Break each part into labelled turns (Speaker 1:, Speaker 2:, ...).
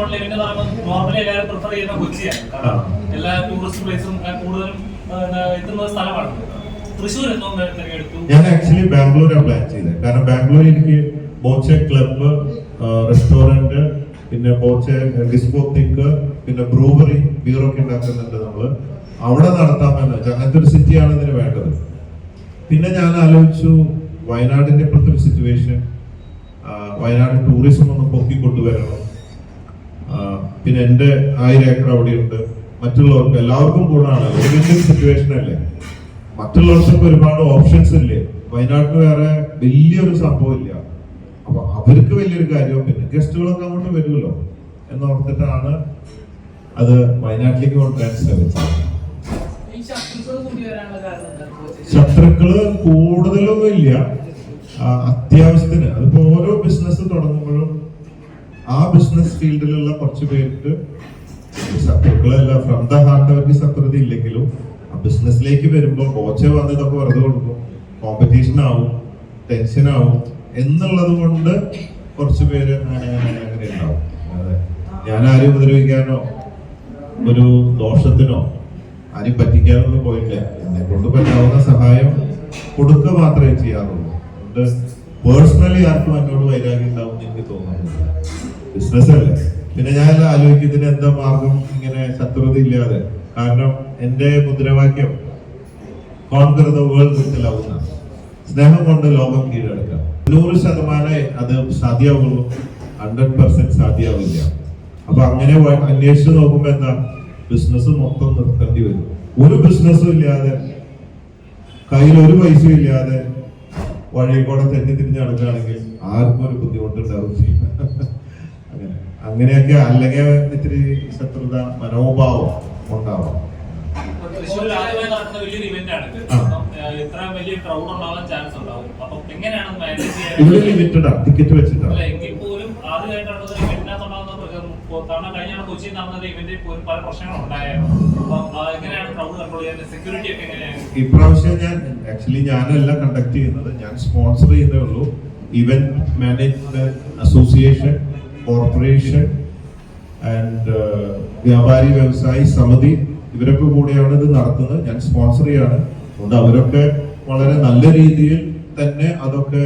Speaker 1: Model event normally എല്ലാവരും prefer ചെയ്യുന്ന കൊച്ചിയാണ്. കാരണം എല്ലാ ടൂറിസ്റ്റ് പ്ലേസും കൂടുതലും എത്തുന്ന സ്ഥലമാണ് തൃശ്ശൂർ തിരഞ്ഞെടുത്തു?
Speaker 2: ഞാൻ ആക്ച്വലി ബാംഗ്ലൂരാണ് പ്ലാൻ ചെയ്തത്. കാരണം ബാംഗ്ലൂർ എനിക്ക് ബോച്ചെ ക്ലബ്ബ് റെസ്റ്റോറന്റ് പിന്നെ ബോച്ചെ ഡിസ്കോത്തിക്ക് പിന്നെ ബ്രൂവറി ബീറൊക്കെ ഉണ്ടാക്കുന്നുണ്ട് നമ്മൾ അവിടെ നടത്താമെന്ന് വെച്ചാൽ അങ്ങനത്തെ ഒരു സിറ്റിയാണ് ഇതിന് വേണ്ടത്. പിന്നെ ഞാൻ ആലോചിച്ചു വയനാടിന്റെ ഇപ്പോഴത്തെ ഒരു സിറ്റുവേഷൻ വയനാട് ടൂറിസം ഒന്ന് പൊക്കി കൊണ്ടുവരണം പിന്നെ എന്റെ ആയിരം ഏക്കർ അവിടെയുണ്ട്. മറ്റുള്ളവർക്ക് എല്ലാവർക്കും ഗുണമാണ് ഒരു സിറ്റുവേഷൻ അല്ലേ? മറ്റുള്ളവർക്ക് ഒരുപാട് ഓപ്ഷൻസ് ഇല്ലേ? വയനാട്ടിൽ വേറെ വലിയൊരു സംഭവം ഇല്ല. അപ്പൊ അവർക്ക് വലിയൊരു കാര്യവും പിന്നെ ഗസ്റ്റുകളൊക്കെ അങ്ങോട്ട് വരുമല്ലോ എന്നോർത്തിട്ടാണ് അത് വയനാട്ടിലേക്ക് കൊണ്ടുവരാൻ ശ്രമിച്ചത്?
Speaker 3: ശത്രുക്കൾ
Speaker 2: കൂടുതലൊന്നും ഇല്ല. അത്യാവശ്യത്തിന്. അതിപ്പോ ഓരോ ബിസിനസ് തുടങ്ങുമ്പോഴും ആ ബിസിനസ് ഫീൽഡിലുള്ള കുറച്ച് പേർക്ക് ശത്രുക്കളല്ല ഫ്രം ദ ഹാർട്ട് അവർക്ക് ശത്രുത ഇല്ലെങ്കിലും ആ ബിസിനസ്സിലേക്ക് വരുമ്പോൾ കോച്ച് വന്ന് ഇതൊക്കെ വെറുതെ കൊടുക്കും. കോമ്പറ്റീഷൻ ആവും ടെൻഷൻ ആവും എന്നുള്ളത് കൊണ്ട് കുറച്ച് പേര് അങ്ങനെ ഉണ്ടാവും. അതെ. ഞാൻ ആരും ഉപദ്രവിക്കാനോ ഒരു ദോഷത്തിനോ ആരും പറ്റിക്കാനൊന്നും പോയില്ല എന്നെ കൊണ്ട് പറ്റാവുന്ന സഹായം കൊടുക്കുക മാത്രമേ ചെയ്യാറുള്ളൂ. പേഴ്സണലി ആർക്കും എന്നോട് വൈരാഗ്യം ഉണ്ടാവും എനിക്ക് തോന്നുന്നില്ല. ബിസിനസ് അല്ലേ പിന്നെ ഞാൻ ആലോചിക്കും ഇതിന് എന്താ മാർഗം? ഇങ്ങനെ ശത്രുത ഇല്ലാതെ. കാരണം എന്റെ മുദ്രാവാക്യം conquer the world with love സ്നേഹം കൊണ്ട് ലോകം കീഴടക്കാം. നൂറ് ശതമാനം അത് സാധ്യമാവുള്ളൂ ഹൺഡ്രഡ് പെർസെന്റ് സാധ്യമാവില്ല അപ്പൊ അങ്ങനെ അന്വേഷിച്ച് നോക്കുമ്പോ എന്താ? ബിസിനസ് മൊത്തം നിർത്തേണ്ടി വരും. ഒരു ബിസിനസ്സും ഇല്ലാതെ കയ്യിൽ ഒരു പൈസ ഇല്ലാതെ വഴി കൂടെ തെറ്റി തിരിഞ്ഞ് നടക്കുകയാണെങ്കിൽ ആർക്കും ഒരു ബുദ്ധിമുട്ടുണ്ടാവും അങ്ങനെ അങ്ങനെയൊക്കെ അല്ലെങ്കിൽ ഇത്തിരി ശത്രുത മനോഭാവം ഉണ്ടാവാം. ഇവിടെ ലിമിറ്റഡാ ടിക്കറ്റ് വെച്ചിട്ടാണ് ഇപ്രാവശ്യം ഞാൻ ആക്ച്വലി ഞാനല്ല കണ്ടക്ട് ചെയ്യുന്നത് ഞാൻ സ്പോൺസർ ചെയ്യുന്നേ ഉള്ളൂ. Event management association corporation and വ്യാപാരി വ്യവസായി സമിതി ഇവരൊക്കെ കൂടെയാണ് ഇത് നടത്തുന്നത്. ഞാൻ സ്പോൺസർ ചെയ്യാണ്. അതുകൊണ്ട് അവരൊക്കെ വളരെ നല്ല രീതിയിൽ തന്നെ അതൊക്കെ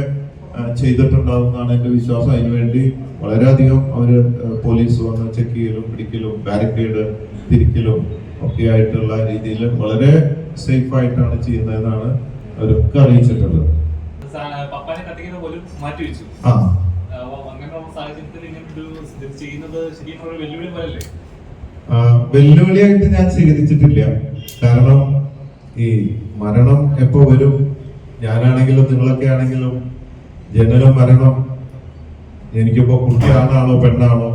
Speaker 2: ചെയ്തിട്ടുണ്ടാകുന്നതാണ് എന്റെ എന്റെ വിശ്വാസം അതിനുവേണ്ടി വളരെയധികം അവർ പോലീസ് വന്ന് ചെക്ക് ചെയ്യലും പിടിക്കലും ബാരിക്കേഡ് തിരിക്കലും ഒക്കെ ആയിട്ടുള്ള രീതിയിൽ വളരെ സേഫ് ആയിട്ടാണ് ചെയ്യുന്നതെന്നാണ് അവരൊക്കെ അറിയിച്ചിട്ടുള്ളത്.
Speaker 1: പപ്പാനെ പോലും മാറ്റിവെച്ചു.
Speaker 2: ആ.
Speaker 1: അപ്പം അങ്ങനെയുള്ള സാഹചര്യത്തിൽ
Speaker 2: വെല്ലുവിളിയായിട്ട് ഞാൻ സ്വീകരിച്ചിട്ടില്ല. കാരണം ഈ മരണം എപ്പോ വരും? ഞാനാണെങ്കിലും നിങ്ങളൊക്കെ ആണെങ്കിലും ജനനം മരണം. എനിക്കിപ്പോ കുട്ടിയാണാണോ പെണ്ണാണോ?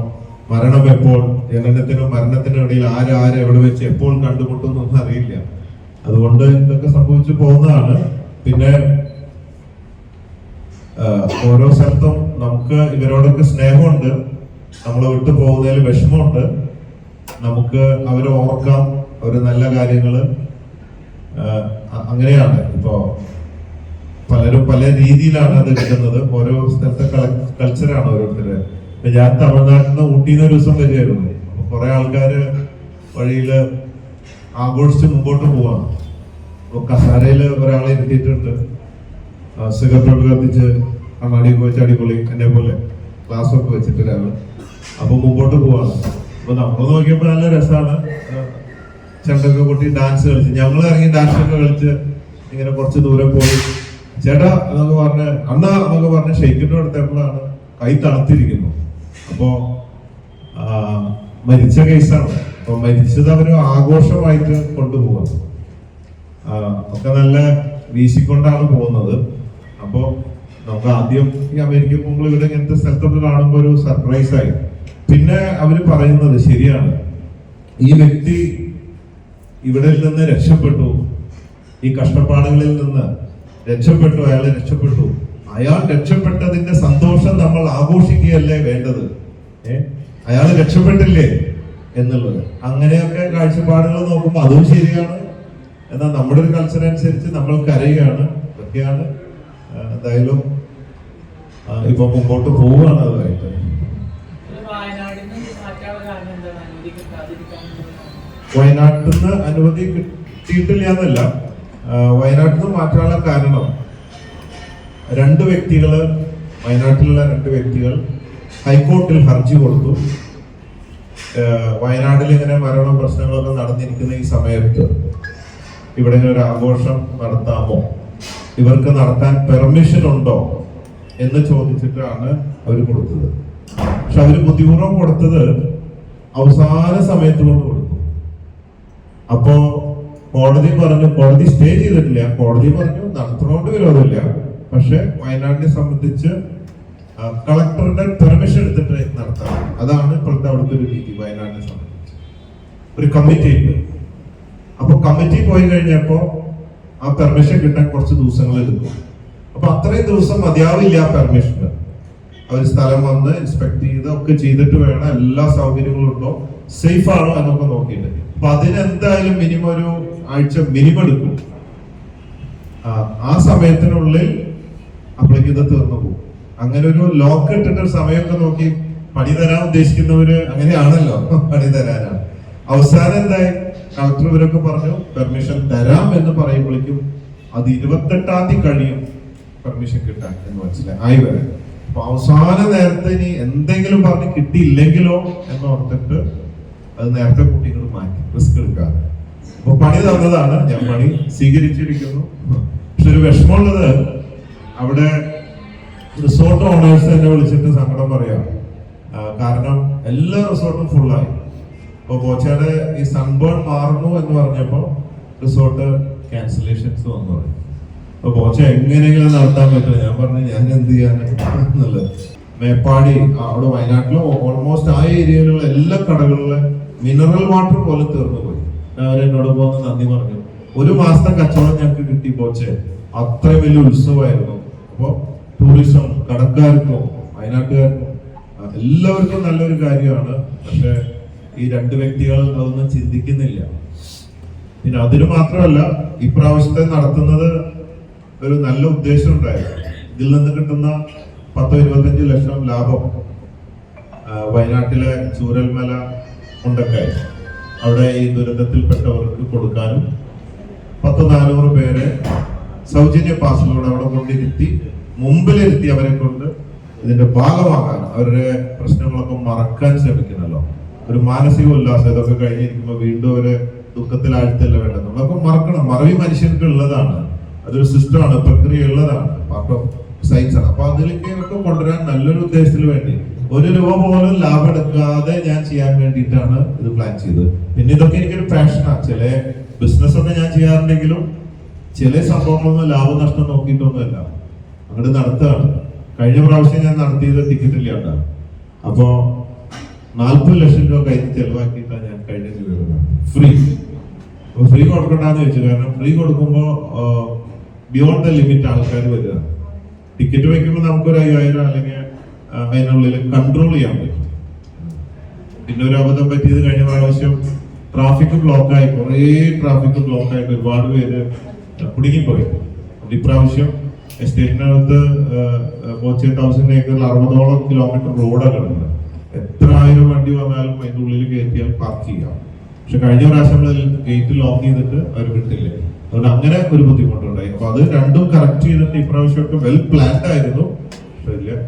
Speaker 2: മരണം എപ്പോൾ? ജനനത്തിനും മരണത്തിനും ഇടയിൽ ആര് എവിടെ വെച്ച് എപ്പോൾ കണ്ടുമുട്ടുന്നൊന്നും അറിയില്ല അതുകൊണ്ട് ഇതൊക്കെ സംഭവിച്ചു പോകുന്നതാണ്. പിന്നെ ഓരോ സ്ഥലത്തും നമുക്ക് ഇവരോടൊക്കെ സ്നേഹമുണ്ട്. നമ്മൾ വിട്ടു പോകുന്നതിൽ വിഷമമുണ്ട്. നമുക്ക് അവരെ ഓർക്കാം. അവർ നല്ല കാര്യങ്ങൾ അങ്ങനെയാണ്. ഇപ്പോ പലരും പല രീതിയിലാണ് അത് കിട്ടുന്നത് ഓരോ സ്ഥലത്തെ കൾച്ചറാണ് ഓരോരുത്തര് ഇപ്പൊ ഞാൻ തമിഴ്നാട്ടിൽ നിന്ന് ഊട്ടിന്ന് ഒരു ദിവസം വരികയായിരുന്നു. അപ്പൊ കുറെ ആൾക്കാര് വഴിയിൽ ആഘോഷിച്ച് മുമ്പോട്ട് പോവാണ്. അപ്പൊ കസാരയിൽ ഒരാളെ ഇരുത്തിയിട്ടുണ്ട്. സിഗരറ്റ് കത്തിച്ച് കണ്ണാടിയൊക്കെ വെച്ച് അടിപൊളി എന്നെ പോലെ ക്ലാസ് ഒക്കെ വെച്ചിട്ട് ഒരാൾ അപ്പൊ മുമ്പോട്ട് പോവാണ്. അപ്പൊ നമ്മൾ നോക്കിയപ്പോ നല്ല രസമാണ് ചെണ്ടൊക്കെ കൊട്ടി ഡാൻസ് കളിച്ച് ഞങ്ങൾ ഇറങ്ങി ഡാൻസ് ഒക്കെ കളിച്ച് ഇങ്ങനെ കുറച്ച് ദൂരെ പോയി. ചേട്ടാ എന്നൊക്കെ പറഞ്ഞ് അണ്ണ എന്നൊക്കെ പറഞ്ഞ് ഷെയ്ക്കിന്റെ അടുത്തപ്പോഴാണ് കൈ തണുത്തിരിക്കുന്നു അപ്പോ മരിച്ച കേസാണ്. അപ്പൊ മരിച്ചത് അവർ ആഘോഷമായിട്ട് കൊണ്ടുപോകാം ഒക്കെ നല്ല വീശിക്കൊണ്ടാണ് പോകുന്നത്. അപ്പോ നമുക്ക് ആദ്യം ഈ അമേരിക്കൻ മുമ്പ് ഇവിടെ ഇങ്ങനത്തെ സ്ഥലത്തൊക്കെ കാണുമ്പോൾ ഒരു സർപ്രൈസ് ആയി. പിന്നെ അവർ പറയുന്നത് ശരിയാണ്. ഈ വ്യക്തി ഇവിടെ നിന്ന് രക്ഷപ്പെട്ടു. ഈ കഷ്ടപ്പാടുകളിൽ നിന്ന് രക്ഷപ്പെട്ടു അയാൾ രക്ഷപ്പെട്ടു. അയാൾ രക്ഷപ്പെട്ടതിന്റെ സന്തോഷം നമ്മൾ ആഘോഷിക്കുകയല്ലേ വേണ്ടത്? അയാൾ രക്ഷപ്പെട്ടില്ലേ എന്നുള്ളത്. അങ്ങനെയൊക്കെ കാഴ്ചപ്പാടുകൾ നോക്കുമ്പോൾ അതും ശരിയാണ്. എന്നാൽ നമ്മുടെ ഒരു കൾച്ചർ അനുസരിച്ച് നമ്മൾ കരയുകയാണ് ഇതൊക്കെയാണ് എന്തായാലും ഇപ്പൊ മുമ്പോട്ട് പോവുകയാണ് അതായിട്ട്. വയനാട്ടിൽ നിന്ന് അനുമതി കിട്ടിയിട്ടില്ല എന്നല്ല. വയനാട്ടിൽ നിന്ന് മാറ്റാനുള്ള കാരണം രണ്ട് വ്യക്തികൾ വയനാട്ടിലുള്ള രണ്ട് വ്യക്തികൾ ഹൈക്കോർട്ടിൽ ഹർജി കൊടുത്തു. വയനാട്ടിൽ ഇങ്ങനെ മരണ പ്രശ്നങ്ങളൊക്കെ നടന്നിരിക്കുന്ന ഈ സമയത്ത് ഇവിടെ ഒരു ആഘോഷം നടത്താമോ? ഇവർക്ക് നടത്താൻ പെർമിഷൻ ഉണ്ടോ? എന്ന് ചോദിച്ചിട്ടാണ് അവർ കൊടുത്തത്. പക്ഷെ അവർ ബുദ്ധിപൂർവം കൊടുത്തത് അവസാന സമയത്ത് കൊണ്ട് കൊടുത്തു. അപ്പോ കോടതി പറഞ്ഞു കോടതി സ്റ്റേ ചെയ്തിട്ടില്ല. കോടതി പറഞ്ഞു നടത്തുന്നതുകൊണ്ട് വിരോധമില്ല. പക്ഷെ വയനാടിനെ സംബന്ധിച്ച് കളക്ടറുടെ പെർമിഷൻ എടുത്തിട്ട് നടത്താം. അതാണ് ഇപ്പോഴത്തെ അവിടുത്തെ ഒരു രീതി വയനാടിനെ സംബന്ധിച്ച്. ഒരു കമ്മിറ്റി ഉണ്ട്. അപ്പൊ കമ്മിറ്റി പോയി കഴിഞ്ഞപ്പോ ആ പെർമിഷൻ കിട്ടാൻ കുറച്ച് ദിവസങ്ങൾ എടുക്കും. അപ്പൊ അത്രയും ദിവസം മതിയാവില്ല പെർമിഷന് അവർ സ്ഥലം വന്ന് ഇൻസ്പെക്ട് ചെയ്ത് ഒക്കെ ചെയ്തിട്ട് വേണം. എല്ലാ സൗകര്യങ്ങളും ഉണ്ടോ? സേഫ് ആണോ എന്നൊക്കെ നോക്കിയിട്ട്. അപ്പൊ അതിനെന്തായാലും മിനിമം ഒരു ആഴ്ച മിനിമം എടുക്കും. ആ, സമയത്തിനുള്ളിൽ അപ്പോഴേക്ക് ഇത് തീർന്നു പോകും. അങ്ങനെ ഒരു ലോക്ക് ഇട്ടിട്ട് സമയമൊക്കെ നോക്കി പണി തരാൻ ഉദ്ദേശിക്കുന്നവര് അങ്ങനെയാണല്ലോ. പണി തരാനാണ്. അവസാനം എന്തായി? കളക്ടർ ഇവരൊക്കെ പറഞ്ഞു പെർമിഷൻ തരാം എന്ന് പറയുമ്പോഴേക്കും അത് ഇരുപത്തെട്ടാം തീയതി കഴിയും. പെർമിഷൻ കിട്ടാൻ എന്ന് മനസ്സിലായി. ആയി വരാൻ. അപ്പൊ അവസാന നേരത്തെ ഇനി എന്തെങ്കിലും പറഞ്ഞ് കിട്ടിയില്ലെങ്കിലോ എന്ന് ഓർത്തിട്ട് അത് നേരത്തെ കുട്ടികൾ മാറ്റി റിസ്ക് എടുക്കാതെ. അപ്പൊ പണി തന്നതാണ് ഞാൻ പണി സ്വീകരിച്ചിരിക്കുന്നു. പക്ഷെ ഒരു വിഷമമുള്ളത് അവിടെ റിസോർട്ട് ഓണേഴ്സ് എന്നെ വിളിച്ചിട്ട് സങ്കടം പറയാം. കാരണം എല്ലാ റിസോർട്ടും ഫുള്ളായി അപ്പൊ കോച്ചാട് ഈ സൺബേൺ മാറുന്നു എന്ന് പറഞ്ഞപ്പോ റിസോർട്ട് ക്യാൻസലേഷൻസ് വന്നു തുടങ്ങി. അപ്പൊ പോച്ച എങ്ങനെയെങ്കിലും നടത്താൻ പറ്റുമോ ഞാൻ പറഞ്ഞു ഞാൻ എന്ത് ചെയ്യാനാണ് മേപ്പാടി അവിടെ വയനാട്ടിലെ ഓൾമോസ്റ്റ് ആ ഏരിയയിലുള്ള എല്ലാ കടകളിലെ മിനറൽ വാട്ടർ പോലെ തീർന്നു പോയി. അവരെന്നോട് പോകുന്ന നന്ദി പറഞ്ഞു. ഒരു മാസത്തെ കച്ചവടം ഞങ്ങൾക്ക് കിട്ടി പോച്ചെ. അത്ര വലിയ ഉത്സവമായിരുന്നു. അപ്പോൾ ടൂറിസം കടക്കാർക്കും വയനാട്ടുകാർക്കും എല്ലാവർക്കും നല്ലൊരു കാര്യമാണ്. പക്ഷെ ഈ രണ്ട് വ്യക്തികൾ അതൊന്നും ചിന്തിക്കുന്നില്ല. പിന്നെ അതിന് മാത്രമല്ല ഇപ്രാവശ്യത്തെ നടത്തുന്നത് ഒരു നല്ല ഉദ്ദേശം ഉണ്ടായിരുന്നു ഇതിൽ നിന്ന് കിട്ടുന്ന പത്തോ ഇരുപത്തഞ്ച് ലക്ഷം ലാഭം വയനാട്ടിലെ ചൂരൽമല കൊണ്ടൊക്കെ അവിടെ ഈ ദുരന്തത്തിൽപ്പെട്ടവർക്ക് കൊടുക്കാനും പത്ത് നാനൂറ് പേരെ സൗജന്യ പാസിലൂടെ അവിടെ കൊണ്ടിരുത്തി മുമ്പിലിരുത്തി അവരെ കൊണ്ട് ഇതിന്റെ ഭാഗമാകാൻ അവരുടെ പ്രശ്നങ്ങളൊക്കെ മറക്കാൻ ശ്രമിക്കണല്ലോ ഒരു മാനസിക ഉല്ലാസം ഇതൊക്കെ കഴിഞ്ഞിരിക്കുമ്പോൾ വീണ്ടും അവരെ ദുഃഖത്തിലാഴ്ത്തല്ല വേണ്ടത്? നമ്മളൊക്കെ മറക്കണം. മറവി മനുഷ്യർക്ക് ഉള്ളതാണ്. അതൊരു സിസ്റ്റമാണ് പ്രക്രിയ ഉള്ളതാണ് പാർട്ട് ഓഫ് സയൻസ് ആണ്. അപ്പൊ അതിലേക്കൊക്കെ കൊണ്ടുവരാൻ നല്ലൊരു ഉദ്ദേശത്തിന് വേണ്ടി ഒരു രൂപ പോലും ലാഭം എടുക്കാതെ ഞാൻ ചെയ്യാൻ വേണ്ടിയിട്ടാണ് ഇത് പ്ലാൻ ചെയ്തത്. പിന്നെ ഇതൊക്കെ എനിക്കൊരു പാഷനാണ് ചില ബിസിനസ് ഒക്കെ ഞാൻ ചെയ്യാറുണ്ടെങ്കിലും ചില സംഭവങ്ങളൊന്നും ലാഭം നഷ്ടം നോക്കിയിട്ടൊന്നുമല്ല. അങ്ങോട്ട് നടത്തുകയാണ് കഴിഞ്ഞ പ്രാവശ്യം ഞാൻ നടത്തിയത് ടിക്കറ്റ് ഇല്ലാണ്ടാണ് അപ്പോ നാൽപ്പത് ലക്ഷം രൂപ കയ്യിൽ ചെലവാക്കിയിട്ടാണ് ഞാൻ കഴിഞ്ഞ ഫ്രീ ഫ്രീ കൊടുക്കണ്ടെന്ന് ചോദിച്ചു. കാരണം ഫ്രീ കൊടുക്കുമ്പോ ബിയോണ്ട് ദ ലിമിറ്റ് ആൾക്കാർ വരിക. ടിക്കറ്റ് വയ്ക്കുമ്പോൾ നമുക്കൊരു അയ്യായിരം അല്ലെങ്കിൽ അതിനുള്ളിൽ കൺട്രോൾ ചെയ്യാൻ പറ്റും. പിന്നെ ഒരു അബദ്ധം പറ്റിയത് കഴിഞ്ഞ പ്രാവശ്യം ട്രാഫിക് ബ്ലോക്ക് ആയി. കുറേ ട്രാഫിക് ബ്ലോക്ക് ആയിട്ട് ഒരുപാട് പേര് കുടുങ്ങിപ്പോയി. ഇപ്രാവശ്യം എസ്റ്റേറ്റിനകത്ത് ഫോർട്ടി തൗസൻഡ് ഏക്കറിൽ അറുപതോളം കിലോമീറ്റർ റോഡാണ് എത്ര ആയിരം വണ്ടി വന്നാലും അതിന്റെ ഉള്ളിൽ കയറ്റിയാൽ പാർക്ക് ചെയ്യാം. പക്ഷെ കഴിഞ്ഞ പ്രാവശ്യം ഗേറ്റ് ലോക്ക് ചെയ്തിട്ട് അവർ വിട്ടില്ല. അതുകൊണ്ട് അങ്ങനെ ഒരു ബുദ്ധിമുട്ടുണ്ടായി അപ്പൊ അത് രണ്ടും കറക്റ്റ് ചെയ്തിട്ട് ഇപ്രാവശ്യമൊക്കെ വെൽ പ്ലാൻഡ് ആയിരുന്നു.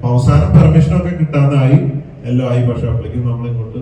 Speaker 2: അവസാനം പെർമിഷൻ ഒക്കെ കിട്ടാതായി എല്ലാം ആയി പക്ഷെ അപ്പോഴേക്കും നമ്മൾ ഇങ്ങോട്ട്